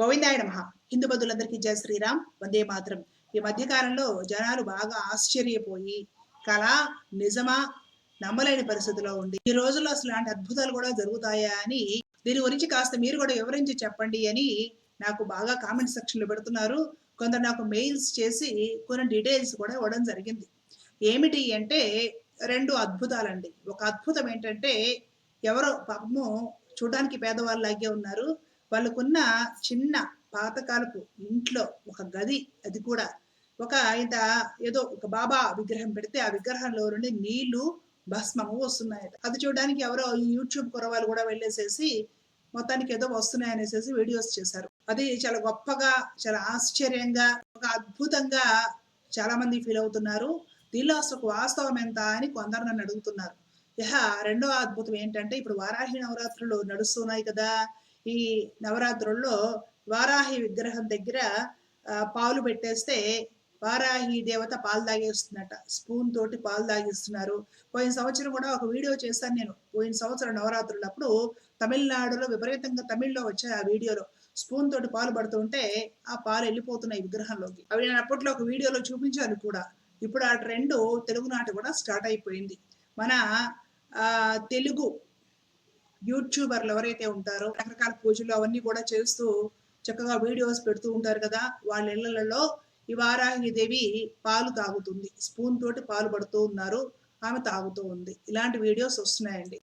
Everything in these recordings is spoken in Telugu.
గోవిందాయ నమ. హిందూ బంధువులందరికీ జయ శ్రీరామ్. వందే మాత్రం. ఈ మధ్యకాలంలో జనాలు బాగా ఆశ్చర్యపోయి కళ నిజమా? నమ్మలేని పరిస్థితిలో ఉంది. ఈ రోజుల్లో అసలు లాంటి అద్భుతాలు కూడా జరుగుతాయా? అని దీని గురించి కాస్త మీరు కూడా వివరించి చెప్పండి అని నాకు బాగా కామెంట్ సెక్షన్లో పెడుతున్నారు. కొందరు నాకు మెయిల్స్ చేసి కొన్ని డీటెయిల్స్ కూడా ఇవ్వడం జరిగింది. ఏమిటి అంటే రెండు అద్భుతాలండి. ఒక అద్భుతం ఏంటంటే ఎవరో పాపము చూడడానికి పేదవాళ్ళలాగే ఉన్నారు. వాళ్ళకున్న చిన్న పాతకాలపు ఇంట్లో ఒక గది అది కూడా. ఒక ఇంత ఏదో ఒక బాబా విగ్రహం పెడితే ఆ విగ్రహంలో నుండి నీళ్ళు భస్మము వస్తున్నాయట. అది చూడడానికి ఎవరో ఈ యూట్యూబ్ కురవాళ్ళు కూడా వెళ్ళేసేసి మొత్తానికి ఏదో వస్తున్నాయి అనేసి వీడియోస్ చేశారు. అది చాలా గొప్పగా చాలా ఆశ్చర్యంగా ఒక అద్భుతంగా చాలా మంది ఫీల్ అవుతున్నారు. దీనిలో అసలు వాస్తవం ఎంత అని కొందరు నన్ను అడుగుతున్నారు. ఇహ రెండో అద్భుతం ఏంటంటే ఇప్పుడు వారాహి నవరాత్రులు నడుస్తున్నాయి కదా. ఈ నవరాత్రుల్లో వారాహి విగ్రహం దగ్గర పాలు పెట్టేస్తే వారాహి దేవత పాలు తాగేస్తుందట. స్పూన్ తోటి పాలు తాగిస్తున్నారు. పోయిన సంవత్సరం కూడా ఒక వీడియో చేశాను నేను. పోయిన సంవత్సరం నవరాత్రులప్పుడు తమిళనాడులో విపరీతంగా తమిళ్ళో వచ్చాయి ఆ వీడియోలో స్పూన్ తోటి పాలు పడుతుంటే ఆ పాలు వెళ్ళిపోతున్నాయి విగ్రహంలోకి. అవి నేను అప్పట్లో ఒక వీడియోలో చూపించాను కూడా. ఇప్పుడు ఆ ట్రెండ్ తెలుగునాట కూడా స్టార్ట్ అయిపోయింది. మన తెలుగు యూట్యూబర్లు ఎవరైతే ఉంటారో రకరకాల పూజలు అవన్నీ కూడా చేస్తూ చక్కగా వీడియోస్ పెడుతూ ఉంటారు కదా వాళ్ళ ఇళ్ళలో ఈ వారాహి దేవి పాలు తాగుతుంది. స్పూన్ తోటి పాలు పడుతూ ఉన్నారు ఆమె తాగుతూ ఉంది. ఇలాంటి వీడియోస్ వస్తున్నాయండి.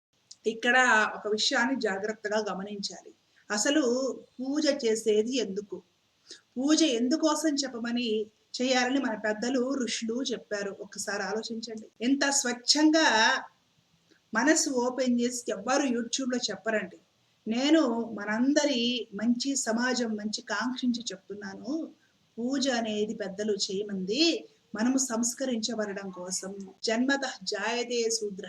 ఇక్కడ ఒక విషయాన్ని జాగ్రత్తగా గమనించాలి. అసలు పూజ చేసేది ఎందుకు? పూజ ఎందుకోసం చెప్పమని చేయాలని మన పెద్దలు ఋషులు చెప్పారు. ఒక్కసారి ఆలోచించండి. ఎంత స్వచ్ఛంగా మనసు ఓపెన్ చేసి ఎవ్వరు యూట్యూబ్లో చెప్పరండి. నేను మనందరి మంచి సమాజం మంచి కాంక్షించి చెప్తున్నాను. పూజ అనేది పెద్దలు చేయమంది మనము సంస్కరించబడడం కోసం. జన్మత జాయతే శూద్ర.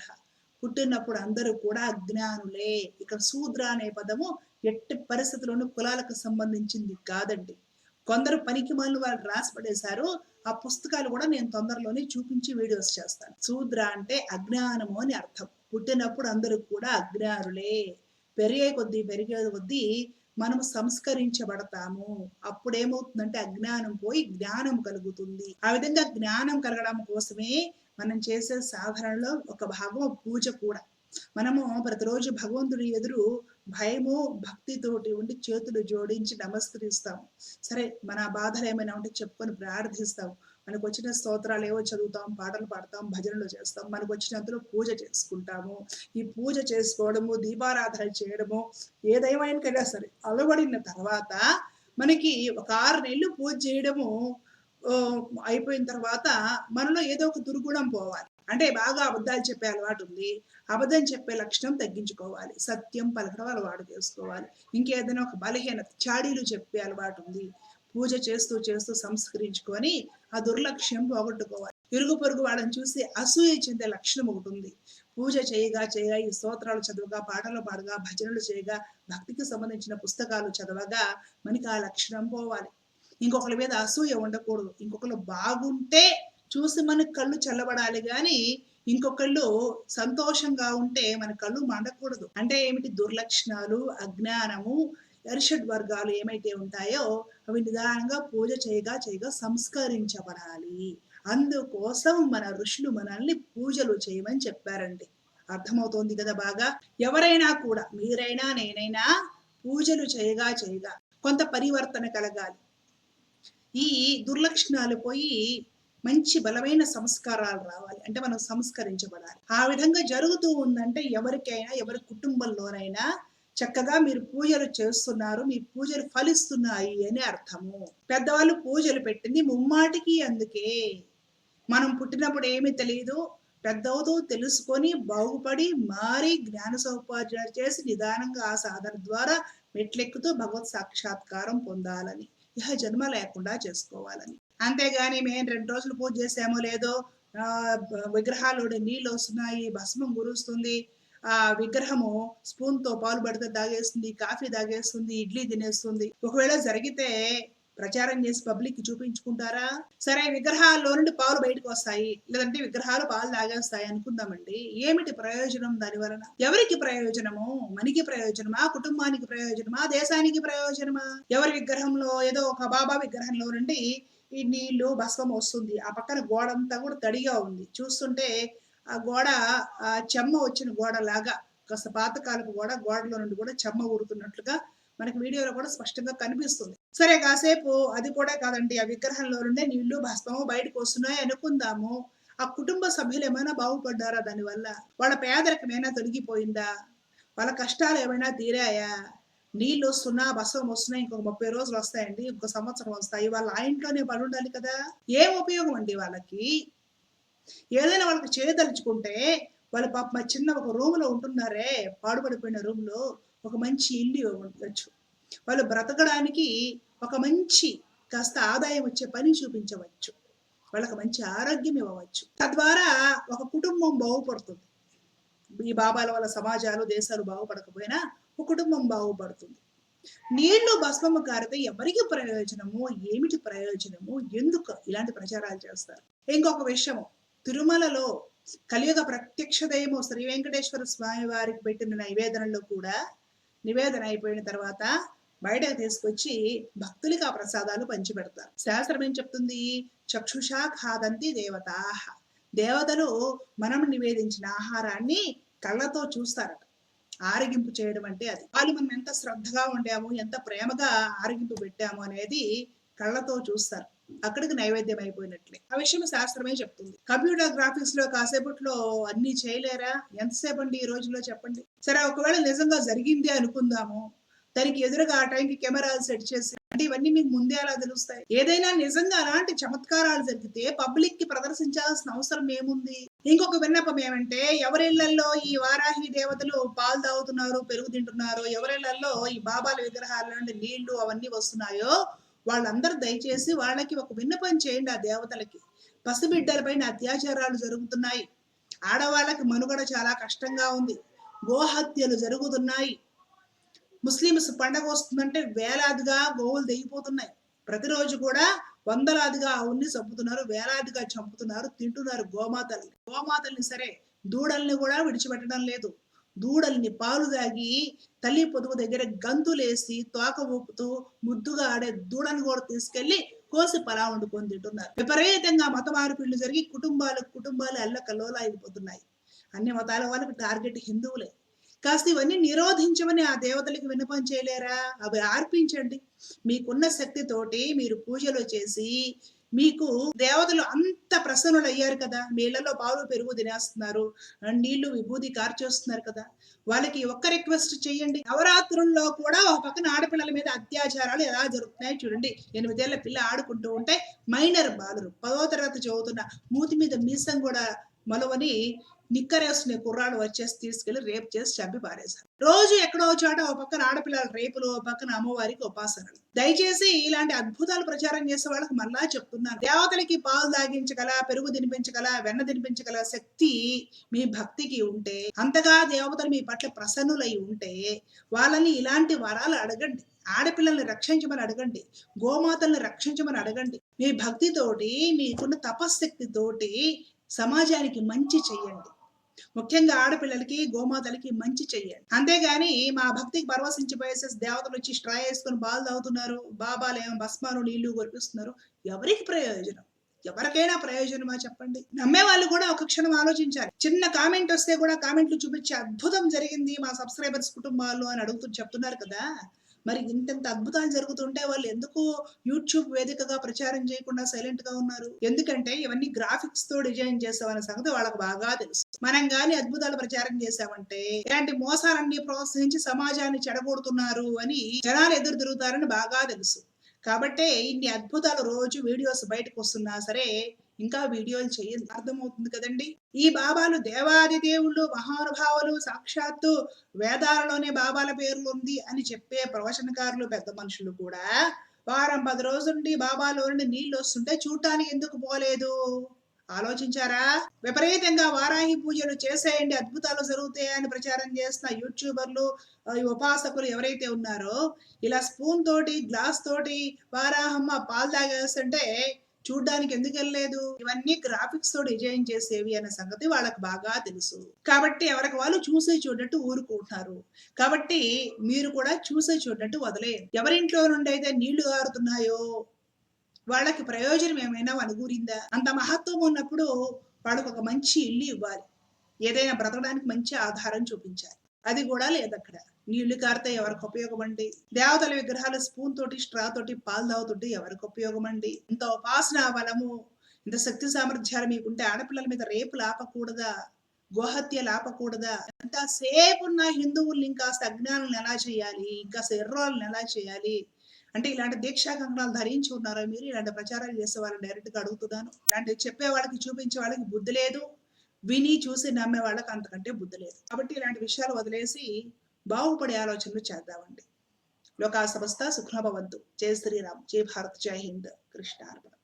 పుట్టినప్పుడు అందరూ కూడా అజ్ఞానులే. ఇక శూద్ర అనే పదము ఎట్టి పరిస్థితుల్లోనూ కులాలకు సంబంధించింది కాదండి. కొందరు పనికి వాళ్ళు వాళ్ళు రాసిపడేశారు ఆ పుస్తకాలు కూడా నేను తొందరలోనే చూపించి వీడియోస్ చేస్తాను. శూద్ర అంటే అజ్ఞానము అని అర్థం. పుట్టినప్పుడు అందరూ కూడా అగ్నారులే పెరిగే కొద్దీ పెరిగే కొద్దీ మనం సంస్కరించబడతాము. అప్పుడు ఏమవుతుందంటే అజ్ఞానం పోయి జ్ఞానం కలుగుతుంది. ఆ విధంగా జ్ఞానం కలగడం కోసమే మనం చేసే సాధనలో ఒక భాగం పూజ కూడా. మనము ప్రతిరోజు భగవంతుడి ఎదురు భయము భక్తితోటి ఉండి చేతులు జోడించి నమస్కరిస్తాం సరే మన బాధలు ఏమైనా ఉంటే చెప్పుకొని ప్రార్థిస్తాం మనకు వచ్చిన స్తోత్రాలు ఏవో చదువుతాం పాటలు పాడతాం భజనలు చేస్తాం మనకు వచ్చినంతలో పూజ చేసుకుంటాము. ఈ పూజ చేసుకోవడము దీపారాధన చేయడము ఏదైమైనా సరే అలవడిన తర్వాత మనకి ఒక ఆరు నెలలు పూజ చేయడము అయిపోయిన తర్వాత మనలో ఏదో ఒక దుర్గుణం పోవాలి. అంటే బాగా అబద్ధాలు చెప్పే అలవాటు ఉంది. అబద్ధం చెప్పే లక్షణం తగ్గించుకోవాలి. సత్యం పలకడం అలవాటు చేసుకోవాలి. ఇంకేదైనా ఒక బలహీనత చాడీలు చెప్పే అలవాటు ఉంది. పూజ చేస్తూ చేస్తూ సంస్కరించుకొని ఆ దుర్లక్ష్యం పోగొట్టుకోవాలి. ఇరుగు పొరుగు వాళ్ళని చూసి అసూయ చెందే లక్షణం ఒకటి ఉంది. పూజ చేయగా చేయగా ఈ స్తోత్రాలు చదవగా పాటలు పాడగా భజనలు చేయగా భక్తికి సంబంధించిన పుస్తకాలు చదవగా మనకి ఆ లక్షణం పోవాలి. ఇంకొకరి మీద అసూయ ఉండకూడదు. ఇంకొకరు బాగుంటే చూసి మనకు కళ్ళు చల్లబడాలి కానీ ఇంకొకళ్ళు సంతోషంగా ఉంటే మన కళ్ళు మండకూడదు. అంటే ఏమిటి? దుర్లక్షణాలు అజ్ఞానము ఎర్షడ్ వర్గాలు ఏమైతే ఉంటాయో అవి నిదానంగా పూజ చేయగా చేయగా సంస్కరించబడాలి. అందుకోసం మన ఋషులు మనల్ని పూజలు చేయమని చెప్పారండి. అర్థమవుతోంది కదా బాగా? ఎవరైనా కూడా మీరైనా నేనైనా పూజలు చేయగా చేయగా కొంత పరివర్తన కలగాలి. ఈ దుర్లక్షణాలు పోయి మంచి బలమైన సంస్కారాలు రావాలి. అంటే మనం సంస్కరించబడాలి. ఆ విధంగా జరుగుతూ ఉందంటే ఎవరికైనా ఎవరి కుటుంబంలోనైనా చక్కగా మీరు పూజలు చేస్తున్నారు మీ పూజలు ఫలిస్తున్నాయి అని అర్థము. పెద్దవాళ్ళు పూజలు పెట్టింది ముమ్మాటికి అందుకే. మనం పుట్టినప్పుడు ఏమీ తెలియదు పెద్దవుతూ తెలుసుకొని బాగుపడి మారి జ్ఞాన సౌపార్జన చేసి నిదానంగా ఆ సాధన ద్వారా మెట్లెక్కుతూ భగవత్ సాక్షాత్కారం పొందాలని. ఇహ జన్మ లేకుండా చేసుకోవాలని. అంతేగాని మేము రెండు రోజులు పూజ చేసామో లేదో విగ్రహాలు నీళ్ళు వస్తున్నాయి భస్మం గురుస్తుంది ఆ విగ్రహము స్పూన్తో పాలు పడితే తాగేస్తుంది కాఫీ తాగేస్తుంది ఇడ్లీ తినేస్తుంది. ఒకవేళ జరిగితే ప్రచారం చేసి పబ్లిక్కి చూపించుకుంటారా? సరే విగ్రహాల్లో నుండి పాలు బయటకు వస్తాయి. లేదంటే విగ్రహాలు పాలు తాగేస్తాయి అనుకుందామండి. ఏమిటి ప్రయోజనం దాని వలన? ఎవరికి ప్రయోజనము? మనకి ప్రయోజనమా? కుటుంబానికి ప్రయోజనమా? దేశానికి ప్రయోజనమా? ఎవరి విగ్రహంలో? ఏదో ఒక బాబా విగ్రహంలో నుండి ఈ నీళ్ళు భస్మం వస్తుంది. ఆ పక్కన గోడంతా కూడా తడిగా ఉంది. చూస్తుంటే ఆ గోడ ఆ చెమ్మ వచ్చిన గోడ లాగా కాస్త పాతకాలపు గోడ గోడలో నుండి కూడా చెమ్మ ఊరుతున్నట్లుగా మనకి వీడియోలో కూడా స్పష్టంగా కనిపిస్తుంది. సరే కాసేపు అది కూడా కాదండి ఆ విగ్రహంలో నుండే నీళ్ళు భస్మము బయటకు వస్తున్నాయి అనుకుందాము. ఆ కుటుంబ సభ్యులు ఏమైనా బాగుపడ్డారా దానివల్ల? వాళ్ళ పేదరికం ఏమైనా తొలగిపోయిందా? వాళ్ళ కష్టాలు ఏమైనా తీరాయా? నీళ్ళు వస్తున్నా భస్మం వస్తున్నాయి ఇంకొక ముప్పై రోజులు వస్తాయండి ఇంకొక సంవత్సరం వస్తాయి. వాళ్ళ ఆ ఇంట్లోనే పడి ఉండాలి కదా? ఏం ఉపయోగం అండి వాళ్ళకి? ఏదైనా వాళ్ళకి చేయదలుచుకుంటే వాళ్ళు పాప మా చిన్న ఒక రూమ్లో ఉంటున్నారే పాడుపడిపోయిన రూమ్లో ఒక మంచి ఇల్లు ఉండొచ్చు వాళ్ళు బ్రతకడానికి ఒక మంచి కాస్త ఆదాయం వచ్చే పని చూపించవచ్చు. వాళ్ళకి మంచి ఆరోగ్యం ఇవ్వవచ్చు. తద్వారా ఒక కుటుంబం బాగుపడుతుంది. ఈ బాబాల వల్ల సమాజాలు దేశాలు బాగుపడకపోయినా ఒక కుటుంబం బాగుపడుతుంది. నీళ్ళు భస్మము కారితే ఎవరికి ప్రయోజనము ఏమిటి ప్రయోజనము ఎందుకు ఇలాంటి ప్రచారాలు చేస్తారు? ఇంకొక విషయము తిరుమలలో కలియుగ ప్రత్యక్ష దయము శ్రీ వెంకటేశ్వర స్వామి వారికి పెట్టిన నివేదనలో కూడా నివేదన అయిపోయిన తర్వాత బయటకు తీసుకొచ్చి భక్తులకి ఆ ప్రసాదాలు పంచిపెడతారు. శాస్త్రం ఏం చెప్తుంది? చక్షుషా ఖాదంతి దేవతా. దేవతలు మనం నివేదించిన ఆహారాన్ని కళ్ళతో చూస్తారట. ఆరగింపు చేయడం అంటే అది. వాళ్ళు మనం ఎంత శ్రద్ధగా ఉండాము ఎంత ప్రేమగా ఆరగింపు పెట్టాము అనేది కళ్ళతో చూస్తారు. అక్కడికి నైవేద్యం అయిపోయినట్లే. ఆ విషయం శాస్త్రమే చెప్తుంది. కంప్యూటర్ గ్రాఫిక్స్లో కాసేపట్లో అన్ని చేయలేరా? ఎంతసేపు అండి ఈ రోజుల్లో చెప్పండి? సరే ఒకవేళ నిజంగా జరిగింది అనుకుందాము. దానికి ఎదురుగా ఆ టైంకి కెమెరాలు సెట్ చేసి అంటే ఇవన్నీ మీకు ముందే అలా తెలుస్తాయి. ఏదైనా నిజంగా అలాంటి చమత్కారాలు జరిగితే పబ్లిక్కి ప్రదర్శించాల్సిన అవసరం ఏముంది? ఇంకొక విన్నపం ఏమంటే ఎవరిళ్ళలో ఈ వారాహి దేవతలు పాలు తాగుతున్నారు పెరుగు తింటున్నారు ఎవరిళ్ళలో ఈ బాబాల విగ్రహాల నుండి నీళ్ళు అవన్నీ వస్తున్నాయో వాళ్ళందరూ దయచేసి వాళ్ళకి ఒక విన్నపం చేయండి ఆ దేవతలకి. పసిబిడ్డలపైన అత్యాచారాలు జరుగుతున్నాయి. ఆడవాళ్ళకి మనుగడ చాలా కష్టంగా ఉంది. గోహత్యలు జరుగుతున్నాయి. ముస్లిమ్స్ పండగ వస్తుందంటే వేలాదిగా గోవులు దిగిపోతున్నాయి ప్రతిరోజు కూడా వందలాదిగా ఆవుల్ని చంపుతున్నారు వేలాదిగా చంపుతున్నారు తింటున్నారు గోమాతల్ని. గోమాతల్ని సరే దూడల్ని కూడా విడిచిపెట్టడం లేదు. దూడల్ని పాలు తాగి తల్లి పొదుగు దగ్గర గంతులేసి తోక ఊపుతూ ముద్దుగా ఆడే దూడని కూడా తీసుకెళ్ళి కోసి పలా వండుకొని తింటున్నారు. విపరీతంగా మత మార్పిళ్ళు జరిగి కుటుంబాలు కుటుంబాలు అల్లకల్లోలా అయిపోతున్నాయి అన్ని మతాల వాళ్ళకి టార్గెట్ హిందువులే. కాస్త ఇవన్నీ నిరోధించమని ఆ దేవతలకి విన్నపం చేయలేరా? అవి ఆర్పించండి. మీకున్న శక్తితోటి మీరు పూజలు చేసి మీకు దేవతలు అంత ప్రసన్నులు అయ్యారు కదా? మీ పాలు పెరుగు తినేస్తున్నారు. నీళ్ళు విభూది కార్చేస్తున్నారు కదా? వాళ్ళకి ఒక్క రిక్వెస్ట్ చేయండి. నవరాత్రుల్లో కూడా ఒక పక్కన ఆడపిల్లల మీద అత్యాచారాలు ఎలా జరుగుతున్నాయో చూడండి. ఎనిమిదేళ్ళ పిల్ల ఆడుకుంటూ ఉంటే మైనర్ బాలురు. పదో తరగతి చదువుతున్న మూతి మీద మీసం కూడా మొలవని నిక్కరేసుకునే కుర్రాడు వచ్చేసి తీసుకెళ్ళి రేపు చేసి చంపి పారేశారు. రోజు ఎక్కడో చోట ఓ పక్కన ఆడపిల్లల రేపులు ఓ పక్కన అమ్మవారికి ఉపాసనలు. దయచేసి ఇలాంటి అద్భుతాలు ప్రచారం చేసే వాళ్ళకి మళ్ళా చెప్తున్నాను. దేవతలకి పాలు తాగించగల పెరుగు తినిపించగల వెన్న తినిపించగల శక్తి మీ భక్తికి ఉంటే అంతగా దేవతలు మీ పట్ల ప్రసన్నులై ఉంటే వాళ్ళని ఇలాంటి వరాలు అడగండి. ఆడపిల్లల్ని రక్షించమని అడగండి. గోమాతల్ని రక్షించమని అడగండి. మీ భక్తితోటి మీకున్న తపశ్శక్తితోటి సమాజానికి మంచి చెయ్యండి. ముఖ్యంగా ఆడపిల్లలకి గోమాతలకి మంచి చెయ్యండి. అంతేగాని మా భక్తికి పరవశించిపోయేసేసి దేవతలు వచ్చి స్ట్రా వేసుకొని బాలు తాగుతున్నారు బాబాలు ఏమో భస్మాలు నీళ్ళు కొరిపిస్తున్నారు ఎవరికి ప్రయోజనం? ఎవరికైనా ప్రయోజనమా చెప్పండి? నమ్మే వాళ్ళు కూడా ఒక క్షణం ఆలోచించాలి. చిన్న కామెంట్ వస్తే కూడా కామెంట్లు చూపించి అద్భుతం జరిగింది మా సబ్స్క్రైబర్స్ కుటుంబాల్లో అని అడుగుతూ చెప్తున్నారు కదా. మరి ఇంతెంత అద్భుతాలు జరుగుతుంటే వాళ్ళు ఎందుకు యూట్యూబ్ వేదికగా ప్రచారం చేయకుండా సైలెంట్గా ఉన్నారు? ఎందుకంటే ఇవన్నీ గ్రాఫిక్స్తో డిజైన్ చేసామనే సంగతి వాళ్ళకి బాగా తెలుసు. మనం గాని అద్భుతాలు ప్రచారం చేశామంటే ఇలాంటి మోసాలన్నీ ప్రోత్సహించి సమాజాన్ని చెడగొడుతున్నారు అని జనాలు ఎదురు తిరుగుతారని బాగా తెలుసు. కాబట్టే ఇన్ని అద్భుతాలు రోజు వీడియోస్ బయటకు వస్తున్నా సరే ఇంకా వీడియోలు చేయండి అర్థమవుతుంది కదండి? ఈ బాబాలు దేవాది దేవుళ్ళు మహానుభావులు సాక్షాత్తు వేదాలలోనే బాబాల పేర్లు ఉంది అని చెప్పే ప్రవచనకారులు పెద్ద మనుషులు కూడా వారం పది రోజుల నుండి బాబాలో నుండి నీళ్ళు వస్తుంటే చూడటానికి ఎందుకు పోలేదు? ఆలోచించారా? విపరీతంగా వారాహి పూజలు చేసేయండి అద్భుతాలు జరుగుతాయని ప్రచారం చేస్తున్న యూట్యూబర్లు ఉపాసకులు ఎవరైతే ఉన్నారో ఇలా స్పూన్ తోటి గ్లాస్ తోటి వారాహమ్మ పాలు తాగేస్తుంటే చూడ్డానికి ఎందుకు వెళ్ళలేదు? ఇవన్నీ గ్రాఫిక్స్తో డిజైన్ చేసేవి అనే సంగతి వాళ్ళకి బాగా తెలుసు. కాబట్టి ఎవరికి వాళ్ళు చూసే చూడట్టు ఊరుకుంటున్నారు. కాబట్టి మీరు కూడా చూసే చూడట్టు వదిలేయండి. ఎవరింట్లో నుండి అయితే నీళ్ళు గారుతున్నాయో వాళ్ళకి ప్రయోజనం ఏమైనా అనుకూరిందా అంత మహత్వం ఉన్నప్పుడు వాళ్ళకు ఒక మంచి ఇల్లు ఇవ్వాలి. ఏదైనా బ్రతకడానికి మంచి ఆధారం చూపించాలి. అది కూడా లేదు అక్కడ నీళ్ళు కారితే ఎవరికి ఉపయోగమండి? దేవతల విగ్రహాలు స్పూన్ తోటి స్ట్రా తోటి పాలు తాగుతుంటే ఎవరికి ఉపయోగమండి? ఇంత ఉపాసన బలము ఇంత శక్తి సామర్థ్యాలు మీకుంటే ఆడపిల్లల మీద రేపు లాపకూడదా? గోహత్య లాపకూడదా? ఎంతసేపు ఉన్న హిందువుల్ని ఇంకా అజ్ఞానం ఎలా చేయాలి? ఇంకా ఎర్రోళ్ళని ఎలా చేయాలి? అంటే ఇలాంటి దీక్షా కంకణాలు ధరించి ఉన్నారో మీరు? ఇలాంటి ప్రచారాలు చేసే వాళ్ళని డైరెక్ట్గా అడుగుతున్నాను. ఇలాంటి చెప్పే వాళ్ళకి చూపించే వాళ్ళకి బుద్ధి లేదు. విని చూసి నమ్మే వాళ్ళకి అంతకంటే బుద్ధి లేదు. కాబట్టి ఇలాంటి విషయాలు వదిలేసి బాగుపడే ఆలోచనలు చేద్దామండి. లోకా సమస్త సుఖభవంతు జై శ్రీరామ్. జై భారత్. జై హింద్. కృష్ణార్పణ.